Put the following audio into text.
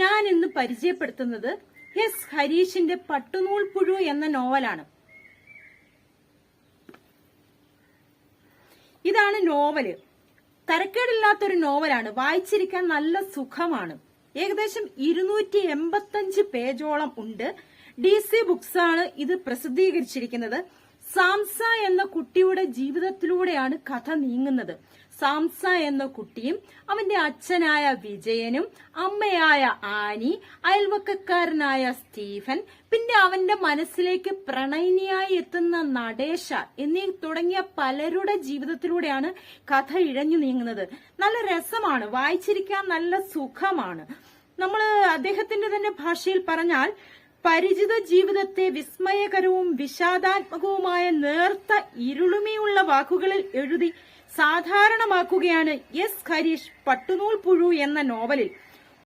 ഞാൻ ഇന്ന് പരിചയപ്പെടുത്തുന്നത് എസ് ഹരീഷിന്റെ പട്ടുനൂൽ പുഴു എന്ന നോവലാണ്. ഇതാണ് നോവൽ. തരക്കേടില്ലാത്തൊരു നോവലാണ്. വായിച്ചിരിക്കാൻ നല്ല സുഖമാണ്. ഏകദേശം ഇരുന്നൂറ്റി എൺപത്തഞ്ച് പേജോളം ഉണ്ട്. ഡി സി ബുക്സ് ആണ് ഇത് പ്രസിദ്ധീകരിച്ചിരിക്കുന്നത്. സാംസ എന്ന കുട്ടിയുടെ ജീവിതത്തിലൂടെയാണ് കഥ നീങ്ങുന്നത്. സാംസ എന്ന കുട്ടിയും അവന്റെ അച്ഛനായ വിജയനും അമ്മയായ ആനി അയൽവക്കക്കാരനായ സ്റ്റീഫൻ പിന്നെ അവന്റെ മനസ്സിലേക്ക് പ്രണയിനിയായി എത്തുന്ന നടേശ എന്നീ തുടങ്ങിയ പലരുടെ ജീവിതത്തിലൂടെയാണ് കഥ ഇഴഞ്ഞു നീങ്ങുന്നത്. നല്ല രസമാണ് വായിച്ചിരിക്കാൻ നല്ല സുഖമാണ്. നമ്മൾ അദ്ദേഹത്തിന്റെ തന്നെ ഭാഷയിൽ പറഞ്ഞാൽ പരിചിത ജീവിതത്തെ വിസ്മയകരവും വിഷാദാത്മകവുമായ നേർത്ത ഇരുളുമയുള്ള വാക്കുകളിൽ എഴുതി സാധാരണമാക്കുകയാണ് എസ് ഹരീഷ് പട്ടുനൂൽ പുഴു എന്ന നോവലിൽ.